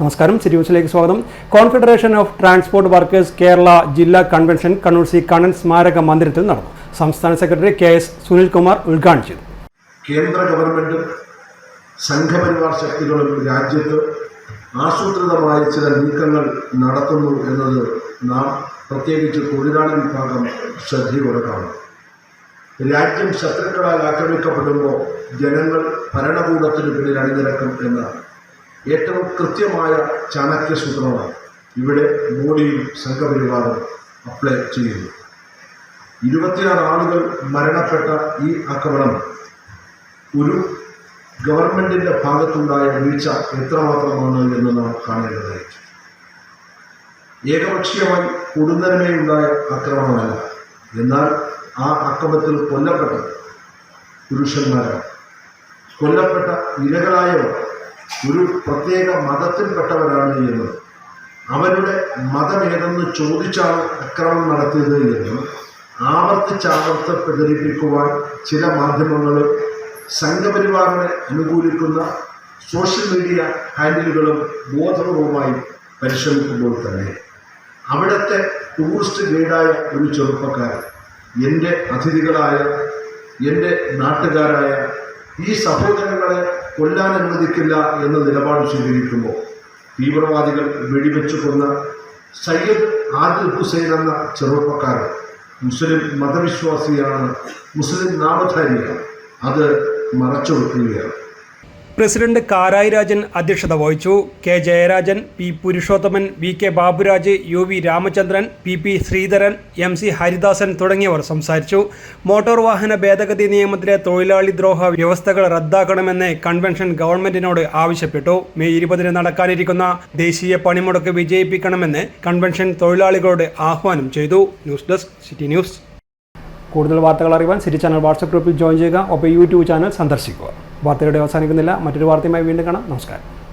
നമസ്കാരം. സിറ്റി ന്യൂസിലേക്ക് സ്വാഗതം. Confederation of transport workers Kerala ജില്ലാ കൺവെൻഷൻ കണ്ണൂർ സി കണ്ണൻ സ്മാരക മന്ദിരത്തിൽ നടന്നു. സംസ്ഥാന സെക്രട്ടറി കെ എസ് സുനിൽകുമാർ ഉദ്ഘാടനം ചെയ്തു. കേന്ദ്ര ഗവൺമെന്റും സംഘപരിവാർ ശക്തികളും രാജ്യത്ത് ആസൂത്രിതമായ ചില നീക്കങ്ങൾ നടത്തുന്നു എന്നത് നാം പ്രത്യേകിച്ച് തൊഴിലാളി വിഭാഗം ശ്രദ്ധയോടെ കാണും. രാജ്യം ശത്രുക്കളാൽ ആക്രമിക്കപ്പെടുമ്പോൾ ജനങ്ങൾ ഭരണകൂടത്തിന് പിന്നിൽ അണിനിരക്കും എന്ന ഏറ്റവും കൃത്യമായ ചാണക്യ സൂത്രമാണ് ഇവിടെ മോഡിയും സംഘപരിവാറും അപ്ലൈ ചെയ്യുന്നു. ഇരുപത്തിയാറ് ആളുകൾ മരണപ്പെട്ട ഈ ആക്രമണം ഒരു ഗവൺമെന്റിന്റെ ഭാഗത്തുണ്ടായ വീഴ്ച എത്രമാത്രമാണ് എന്ന് നാം കാണേണ്ടതായിരിക്കും. ഏകപക്ഷീയമായി കൊടുന്നരമേയുണ്ടായ ആക്രമണമല്ല. എന്നാൽ ആ അക്രമത്തിൽ കൊല്ലപ്പെട്ട പുരുഷന്മാരാണ്. കൊല്ലപ്പെട്ട ഇരകളായവർ ഒരു പ്രത്യേക മതത്തിൽപ്പെട്ടവരാണ് എന്ന് അവരുടെ മതമേതെന്ന് ചോദിച്ചാണ് അക്രമം നടത്തിയത് എന്ന് ആവർത്തിച്ചാവർത്ത് പ്രചരിപ്പിക്കുവാൻ ചില മാധ്യമങ്ങൾ സംഘപരിവാറിനെ അനുകൂലിക്കുന്ന സോഷ്യൽ മീഡിയ ഹാൻഡിലുകളും ബോധപൂർവമായി പരിശ്രമിക്കുമ്പോൾ തന്നെ അവിടുത്തെ ടൂറിസ്റ്റ് ഗൈഡായ ഒരു ചെറുപ്പക്കാരൻ എന്റെ അതിഥികളായ എന്റെ നാട്ടുകാരായ ഈ സഹോദരങ്ങളെ കൊല്ലാൻ അനുവദിക്കില്ല എന്ന നിലപാട് സ്വീകരിക്കുമ്പോൾ തീവ്രവാദികൾ വെടിവെച്ചു കൊന്ന സയ്യദ് ആദിൽ ഹുസൈൻ എന്ന ചെറുപ്പക്കാരൻ മുസ്ലിം മതവിശ്വാസിയാണ് മുസ്ലിം നാമധാരിയാണ്. അത് മറച്ചു വെക്കുകയാണ്. പ്രസിഡന്റ് കാരായി രാജൻ അധ്യക്ഷത വഹിച്ചു. K Jayarajan P Purushothaman V K Baburaj U V Ramachandran P P Sreedharan M C Haridasan തുടങ്ങിയവർ സംസാരിച്ചു. മോട്ടോർ വാഹന ഭേദഗതി നിയമത്തിലെ തൊഴിലാളി ദ്രോഹ വ്യവസ്ഥകൾ റദ്ദാക്കണമെന്ന് കൺവെൻഷൻ ഗവൺമെന്റിനോട് ആവശ്യപ്പെട്ടു. മെയ് ഇരുപതിന് നടക്കാനിരിക്കുന്ന ദേശീയ പണിമുടക്ക് വിജയിപ്പിക്കണമെന്ന് കൺവെൻഷൻ തൊഴിലാളികളോട് ആഹ്വാനം ചെയ്തു. News desk city news. കൂടുതൽ വാർത്തകൾ അറിയാൻ സിറ്റി ചാനൽ വാട്സപ്പ് ഗ്രൂപ്പിൽ ജോയിൻ ചെയ്യുക. ഒപ്പം യൂട്യൂബ് ചാനൽ സന്ദർശിക്കുക. വാർത്തയുടെ അവസാനിക്കുന്നില്ല. മറ്റൊരു വാർത്തയുമായി വീണ്ടും കാണാം. നമസ്കാരം.